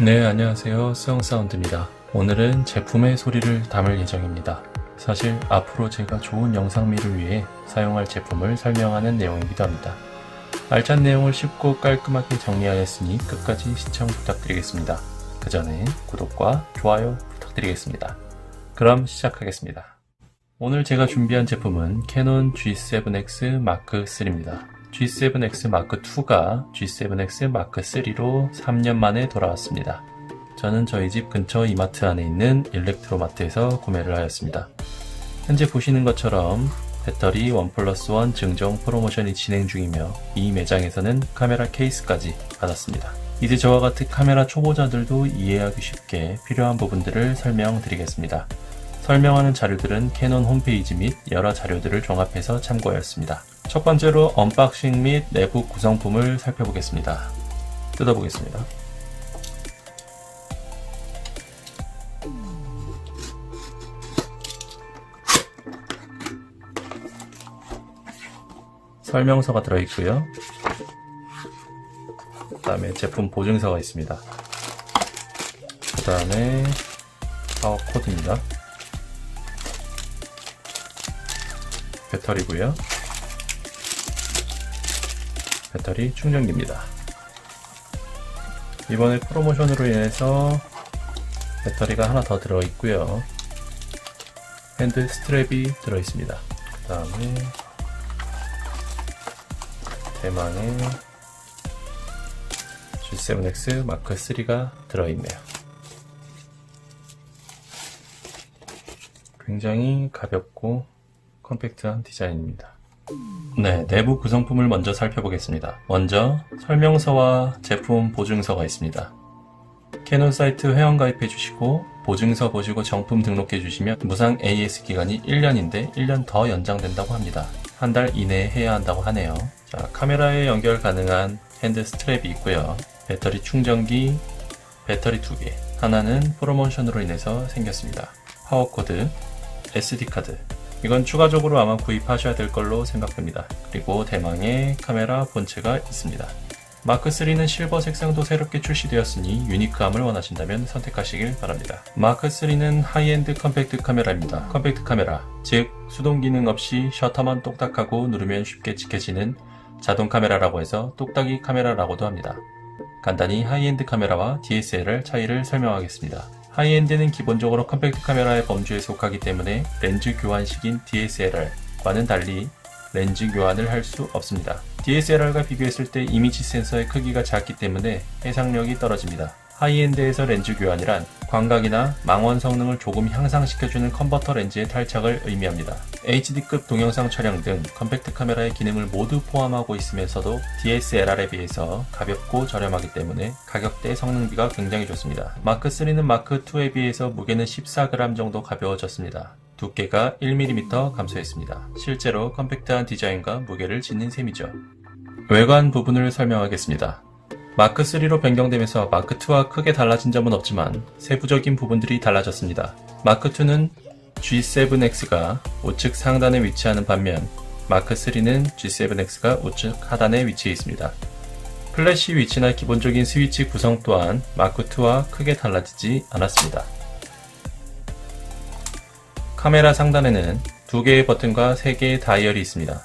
네, 안녕하세요. 수영사운드입니다. 오늘은 제품의 소리를 담을 예정입니다. 사실 앞으로 제가 좋은 영상미를 위해 사용할 제품을 설명하는 내용이기도 합니다. 알찬 내용을 쉽고 깔끔하게 정리하였으니 끝까지 시청 부탁드리겠습니다. 그 전에 구독과 좋아요 부탁드리겠습니다. 그럼 시작하겠습니다. 오늘 제가 준비한 제품은 캐논 G7X Mark II입니다. G7X Mark II가 G7X Mark II로 3년 만에 돌아왔습니다. 저는 저희 집 근처 이마트 안에 있는 일렉트로마트에서 구매를 하였습니다. 현재 보시는 것처럼 배터리 1 플러스 1 증정 프로모션이 진행 중이며 이 매장에서는 카메라 케이스까지 받았습니다. 이제 저와 같은 카메라 초보자들도 이해하기 쉽게 필요한 부분들을 설명드리겠습니다. 설명하는 자료들은 캐논 홈페이지 및 여러 자료들을 종합해서 참고하였습니다. 첫 번째로 언박싱 및 내부 구성품을 살펴보겠습니다. 뜯어보겠습니다. 설명서가 들어있고요. 그 다음에 제품 보증서가 있습니다. 그 다음에 파워 코드입니다. 배터리고요. 배터리 충전기입니다. 이번에 프로모션으로 인해서 배터리가 하나 더 들어있고요. 핸드 스트랩이 들어있습니다. 그 다음에 대망의 G7X 마크 3가 들어있네요. 굉장히 가볍고 컴팩트한 디자인입니다. 네, 내부 구성품을 먼저 살펴보겠습니다. 먼저 설명서와 제품 보증서가 있습니다. 캐논 사이트 회원가입해 주시고 보증서 보시고 정품 등록해 주시면 무상 AS 기간이 1년인데 1년 더 연장된다고 합니다. 한 달 이내에 해야 한다고 하네요. 자, 카메라에 연결 가능한 핸드 스트랩이 있고요. 배터리 충전기, 배터리 두 개. 하나는 프로모션으로 인해서 생겼습니다. 파워 코드, SD 카드. 이건 추가적으로 아마 구입하셔야 될 걸로 생각됩니다. 그리고 대망의 카메라 본체가 있습니다. 마크 3는 실버 색상도 새롭게 출시되었으니 유니크함을 원하신다면 선택하시길 바랍니다. 마크 3는 하이엔드 컴팩트 카메라입니다. 컴팩트 카메라, 즉 수동 기능 없이 셔터만 똑딱하고 누르면 쉽게 지켜지는 자동 카메라라고 해서 똑딱이 카메라라고도 합니다. 간단히 하이엔드 카메라와 DSLR 차이를 설명하겠습니다. 하이엔드는 기본적으로 컴팩트 카메라의 범주에 속하기 때문에 렌즈 교환식인 DSLR과는 달리 렌즈 교환을 할 수 없습니다. DSLR과 비교했을 때 이미지 센서의 크기가 작기 때문에 해상력이 떨어집니다. 하이엔드에서 렌즈 교환이란 광각이나 망원 성능을 조금 향상시켜주는 컨버터 렌즈의 탈착을 의미합니다. HD급 동영상 촬영 등 컴팩트 카메라의 기능을 모두 포함하고 있으면서도 DSLR에 비해서 가볍고 저렴하기 때문에 가격대 성능비가 굉장히 좋습니다. 마크 3는 마크 2에 비해서 무게는 14g 정도 가벼워졌습니다. 두께가 1mm 감소했습니다. 실제로 컴팩트한 디자인과 무게를 짓는 셈이죠. 외관 부분을 설명하겠습니다. 마크3로 변경되면서 마크2와 크게 달라진 점은 없지만 세부적인 부분들이 달라졌습니다. 마크2는 G7X가 우측 상단에 위치하는 반면 마크3는 G7X가 우측 하단에 위치해 있습니다. 플래시 위치나 기본적인 스위치 구성 또한 마크2와 크게 달라지지 않았습니다. 카메라 상단에는 두 개의 버튼과 세 개의 다이얼이 있습니다.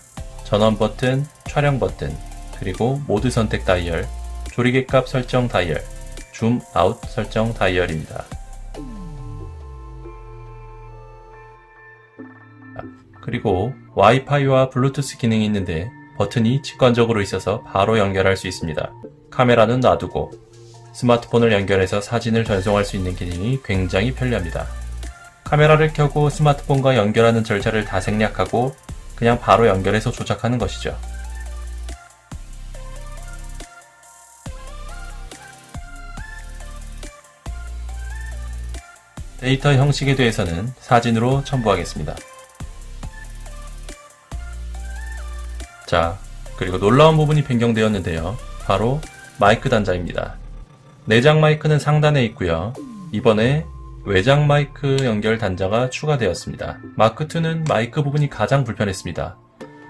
전원 버튼, 촬영 버튼, 그리고 모드 선택 다이얼, 조리개 값 설정 다이얼, 줌 아웃 설정 다이얼입니다. 그리고 와이파이와 블루투스 기능이 있는데 버튼이 직관적으로 있어서 바로 연결할 수 있습니다. 카메라는 놔두고 스마트폰을 연결해서 사진을 전송할 수 있는 기능이 굉장히 편리합니다. 카메라를 켜고 스마트폰과 연결하는 절차를 다 생략하고 그냥 바로 연결해서 조작하는 것이죠. 데이터 형식에 대해서는 사진으로 첨부하겠습니다. 자, 그리고 놀라운 부분이 변경되었는데요. 바로 마이크 단자입니다. 내장 마이크는 상단에 있고요. 이번에 외장 마이크 연결 단자가 추가되었습니다. 마크2는 마이크 부분이 가장 불편했습니다.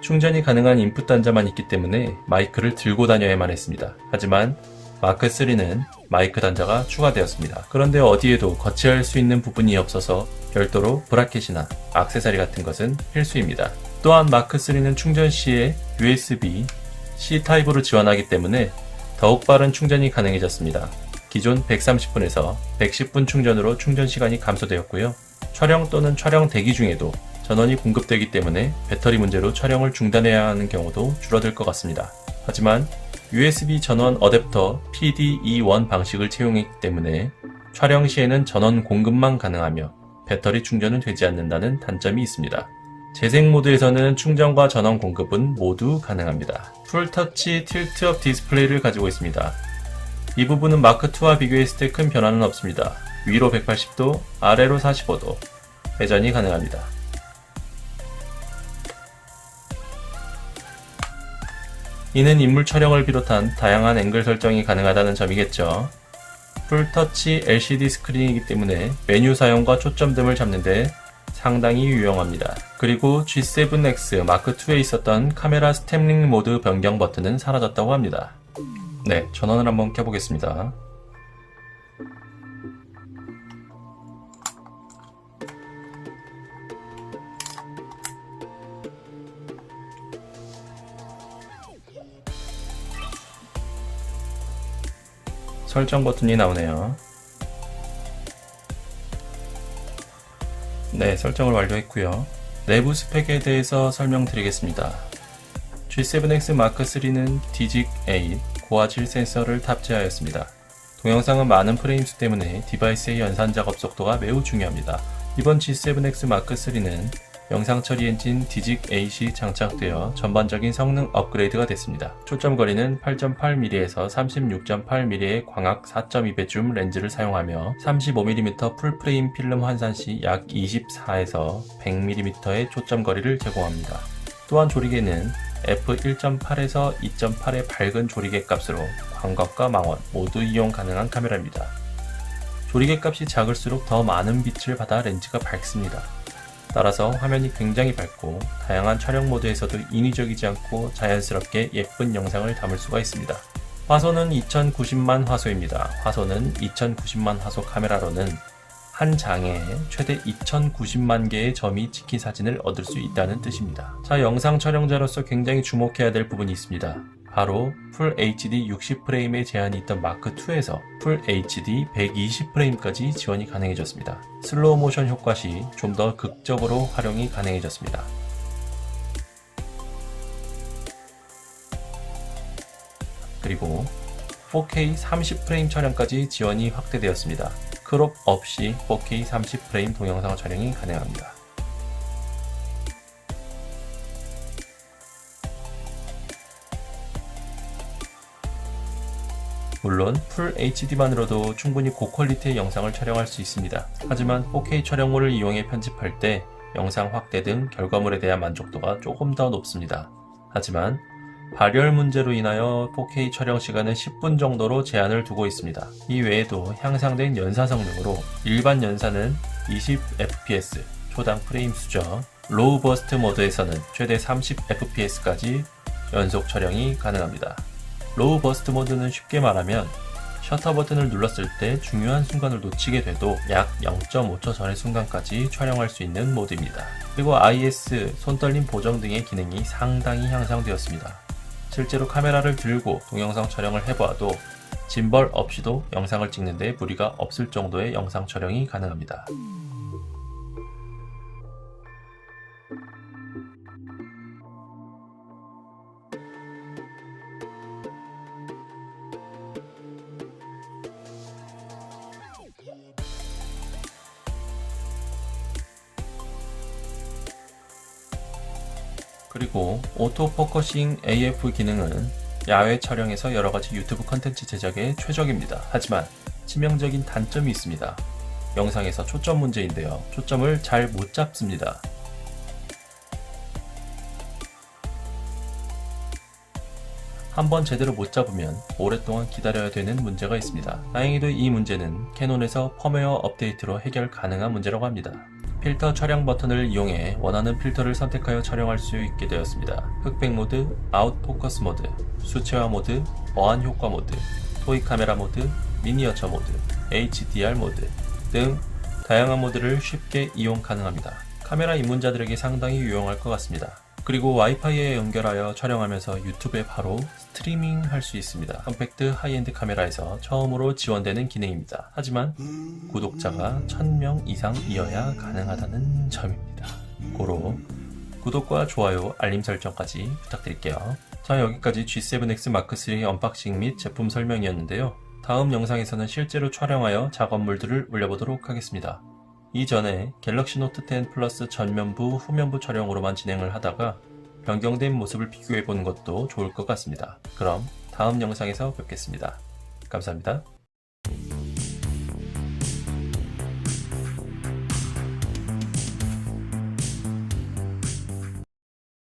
충전이 가능한 인풋 단자만 있기 때문에 마이크를 들고 다녀야만 했습니다. 하지만 마크3는 마이크 단자가 추가되었습니다. 그런데 어디에도 거치할 수 있는 부분이 없어서 별도로 브라켓이나 악세사리 같은 것은 필수입니다. 또한 마크3는 충전 시에 USB C 타입으로 지원하기 때문에 더욱 빠른 충전이 가능해졌습니다. 기존 130분에서 110분 충전으로 충전 시간이 감소되었고요. 촬영 또는 촬영 대기 중에도 전원이 공급되기 때문에 배터리 문제로 촬영을 중단해야 하는 경우도 줄어들 것 같습니다. 하지만 USB 전원 어댑터 PDE1 방식을 채용했기 때문에 촬영 시에는 전원 공급만 가능하며 배터리 충전은 되지 않는다는 단점이 있습니다. 재생 모드에서는 충전과 전원 공급은 모두 가능합니다. 풀터치 틸트업 디스플레이를 가지고 있습니다. 이 부분은 마크2와 비교했을 때 큰 변화는 없습니다. 위로 180도, 아래로 45도 회전이 가능합니다. 이는 인물 촬영을 비롯한 다양한 앵글 설정이 가능하다는 점이겠죠. 풀터치 LCD 스크린이기 때문에 메뉴 사용과 초점 등을 잡는데 상당히 유용합니다. 그리고 G7X 마크2에 있었던 카메라 스탬링 모드 변경 버튼은 사라졌다고 합니다. 네, 전원을 한번 켜보겠습니다. 설정 버튼이 나오네요. 네, 설정을 완료했고요. 내부 스펙에 대해서 설명드리겠습니다. G7X Mark III는 디직 8 고화질 센서를 탑재하였습니다. 동영상은 많은 프레임 수 때문에 디바이스의 연산 작업 속도가 매우 중요합니다. 이번 G7X Mark III는 영상 처리 엔진 디직 8이 장착되어 전반적인 성능 업그레이드가 됐습니다. 초점 거리는 8.8mm에서 36.8mm의 광학 4.2배 줌 렌즈를 사용하며 35mm 풀프레임 필름 환산 시 약 24에서 100mm의 초점 거리를 제공합니다. 또한 조리개는 f1.8에서 2.8의 밝은 조리개 값으로 광각과 망원 모두 이용 가능한 카메라입니다. 조리개 값이 작을수록 더 많은 빛을 받아 렌즈가 밝습니다. 따라서 화면이 굉장히 밝고 다양한 촬영 모드에서도 인위적이지 않고 자연스럽게 예쁜 영상을 담을 수가 있습니다. 화소는 2090만 화소입니다. 화소는 2090만 화소 카메라로는 한 장에 최대 2090만 개의 점이 찍힌 사진을 얻을 수 있다는 뜻입니다. 자, 영상 촬영자로서 굉장히 주목해야 될 부분이 있습니다. 바로 풀 HD 60프레임의 제한이 있던 마크2에서 풀 HD 120프레임까지 지원이 가능해졌습니다. 슬로우 모션 효과 시 좀 더 극적으로 활용이 가능해졌습니다. 그리고 4K 30프레임 촬영까지 지원이 확대되었습니다. 크롭 없이 4K 30프레임 동영상 촬영이 가능합니다. 물론 풀 HD만으로도 충분히 고퀄리티의 영상을 촬영할 수 있습니다. 하지만 4K 촬영물을 이용해 편집할 때 영상 확대 등 결과물에 대한 만족도가 조금 더 높습니다. 하지만 발열 문제로 인하여 4K 촬영 시간은 10분 정도로 제한을 두고 있습니다. 이 외에도 향상된 연사 성능으로 일반 연사는 20fps 초당 프레임 수죠. 로우 버스트 모드에서는 최대 30fps까지 연속 촬영이 가능합니다. 로우 버스트 모드는 쉽게 말하면 셔터 버튼을 눌렀을 때 중요한 순간을 놓치게 돼도 약 0.5초 전의 순간까지 촬영할 수 있는 모드입니다. 그리고 IS, 손떨림 보정 등의 기능이 상당히 향상되었습니다. 실제로 카메라를 들고 동영상 촬영을 해보아도 짐벌 없이도 영상을 찍는데 무리가 없을 정도의 영상 촬영이 가능합니다. 그리고 오토 포커싱 AF 기능은 야외 촬영에서 여러가지 유튜브 컨텐츠 제작에 최적입니다. 하지만 치명적인 단점이 있습니다. 영상에서 초점 문제인데요. 초점을 잘 못 잡습니다. 한번 제대로 못 잡으면 오랫동안 기다려야 되는 문제가 있습니다. 다행히도 이 문제는 캐논에서 펌웨어 업데이트로 해결 가능한 문제라고 합니다. 필터 촬영 버튼을 이용해 원하는 필터를 선택하여 촬영할 수 있게 되었습니다. 흑백 모드, 아웃 포커스 모드, 수채화 모드, 어안 효과 모드, 토이 카메라 모드, 미니어처 모드, HDR 모드 등 다양한 모드를 쉽게 이용 가능합니다. 카메라 입문자들에게 상당히 유용할 것 같습니다. 그리고 와이파이에 연결하여 촬영하면서 유튜브에 바로 스트리밍 할 수 있습니다. 컴팩트 하이엔드 카메라에서 처음으로 지원되는 기능입니다. 하지만 구독자가 1000명 이상이어야 가능하다는 점입니다. 고로 구독과 좋아요, 알림 설정까지 부탁드릴게요. 자, 여기까지 G7X Mark III 언박싱 및 제품 설명이었는데요. 다음 영상에서는 실제로 촬영하여 작업물들을 올려보도록 하겠습니다. 이전에 갤럭시 노트 10 플러스 전면부, 후면부 촬영으로만 진행을 하다가 변경된 모습을 비교해 보는 것도 좋을 것 같습니다. 그럼 다음 영상에서 뵙겠습니다. 감사합니다.